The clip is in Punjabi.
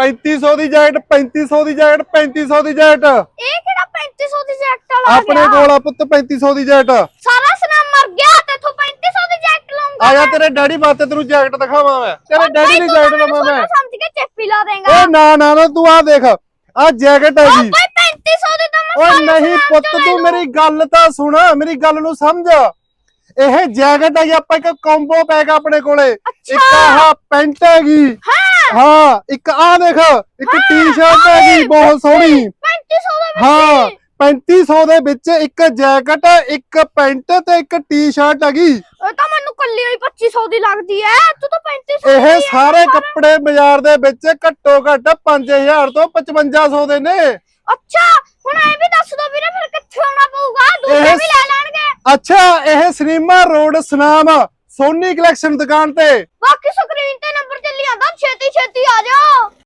3500 ਦੀ ਜੈਕਟ 3500 ਦੀ ਜੈਕਟ 3500 ਦੀ ਜੈਕਟ। ਇਹ ਕਿਹੜਾ 3500 ਦੀ ਜੈਕਟ ਵਾਲਾ ਆ ਆਪਣੇ ਕੋਲ ਆ ਪੁੱਤ 3500 ਦੀ ਜੈਕਟ। ਸਾਰਾ ਸਨਾਮ ਮਰ ਗਿਆ ਤੇ ਤੂੰ 3500 ਦੀ ਜੈਕਟ ਲਊਂਗਾ। ਆ ਜਾ ਤੇਰੇ ਡੈਡੀ ਵਾਸਤੇ ਤੈਨੂੰ ਜੈਕਟ ਦਿਖਾਵਾਂ ਮੈਂ। ਤੇਰੇ ਡੈਡੀ ਦੀ ਜੈਕਟ ਲਵਾਂ ਮੈਂ। ਸਮਝ ਕੇ ਚੇਪੀ ਲਾ ਦੇਗਾ। ਓ ਨਾ ਨਾ ਨਾ ਤੂੰ ਆ ਦੇਖ। ਆ ਜੈਕਟ ਹੈਗੀ ਓਏ 3500 ਦੀ ਤਾਂ ਮੈਂ ਓਏ ਨਹੀਂ ਪੁੱਤ ਤੂੰ। ਮੇਰੀ ਗੱਲ ਤਾਂ ਸੁਣ ਮੇਰੀ ਗੱਲ ਨੂੰ ਸਮਝ। ਇਹ ਜੈਕਟ ਹੈਗੀ ਆਪਾਂ ਇੱਕ ਕੰਬੋ ਪੈਕ ਆਪਣੇ ਕੋਲੇ। ਇੱਕ। ਆਹ ਪੈਂਟ ਹੈਗੀ। ਹਾਂ। ਹਾਂ ਇੱਕ ਆ ਦੇਖ ਇੱਕ ਟੀ-ਸ਼ਰਟ ਹੈਗੀ ਬਹੁਤ ਸੋਹਣੀ। 3500 ਦੇ ਵਿੱਚ ਹਾਂ ਹੀ। 3500 ਦੇ ਵਿੱਚ ਇੱਕ ਜੈਕਟ ਇੱਕ ਪੈਂਟ ਤੇ ਇੱਕ ਟੀ-ਸ਼ਰਟ ਹੈਗੀ। ਇਹ ਤਾਂ ਮੈਨੂੰ ਕੱਲੀ ਹੋਈ 2500 ਦੀ ਲੱਗਦੀ ਐ ਤੂੰ ਤਾਂ 3500 ਇਹ ਸਾਰੇ ਕੱਪੜੇ ਬਾਜ਼ਾਰ ਦੇ ਵਿੱਚ ਘੱਟੋ ਘੱਟ 5000 ਤੋਂ 5500 ਦੇ ਨੇ। ਅੱਛਾ ਹੁਣ ਇਹ ਵੀ ਦੱਸ ਦੋ ਵੀਰੇ ਫਿਰ ਕਿੱਥੇ ਆਉਣਾ ਪਊਗਾ? ਦੂਜੇ ਵੀ ਲੈ ਲੈਣਗੇ। ਅੱਛਾ ਇਹ ਸਨੀਮਾ ਰੋਡ ਸਨਾਮ ਸੋਨੀ ਕਲੈਕਸ਼ਨ ਦੁਕਾਨ ਤੇ। ਬਾਕੀ ਸਕਰੀਨ ਤੇ ਨੰਬਰ ਛੇਤੀ ਛੇਤੀ ਆ ਜਾਓ।